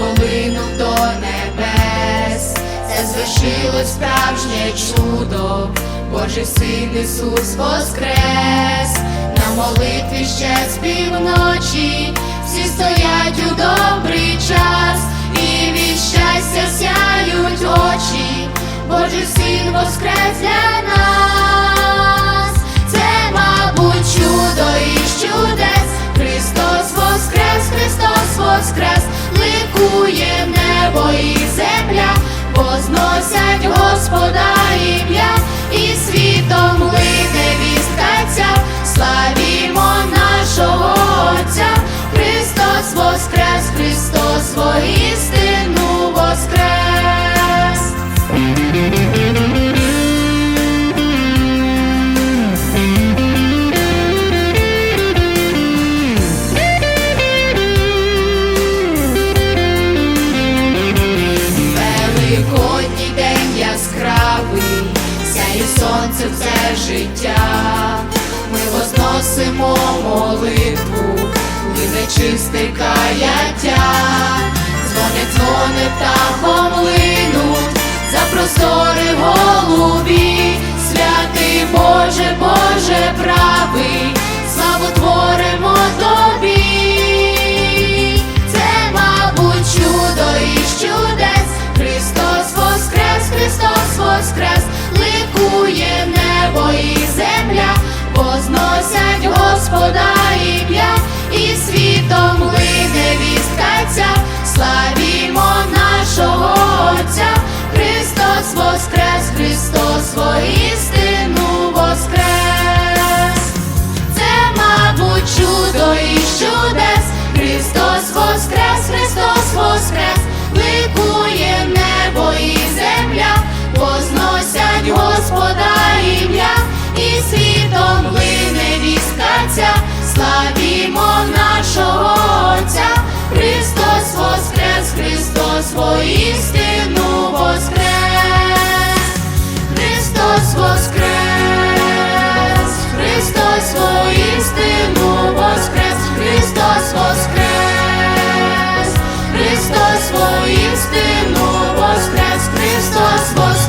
полинув до небес, це звершилось справжнє чудо, Божий син Ісус воскрес, на молитві ще з півночі, всі стоять у добрий час, і від щастя сяють очі, Божий син воскрес для нас, це, мабуть, чудо і чудес, Христос воскрес, Христос воскрес ликує небо і земля, возносять Господь. Сонце це життя. Ми возносимо молитву, лине чисте каяття, дзвонять дзвони птахом линуть, за простори голубі, святий Боже, Боже правий, воістину воскрес. Це, мабуть, чудо і чудес, Христос воскрес, Христос воскрес, ликує небо і земля, возносять Господа ім'я, і світом лине вістка ця, славімо нашого Отця, Христос воскрес, Христос воїн. stars was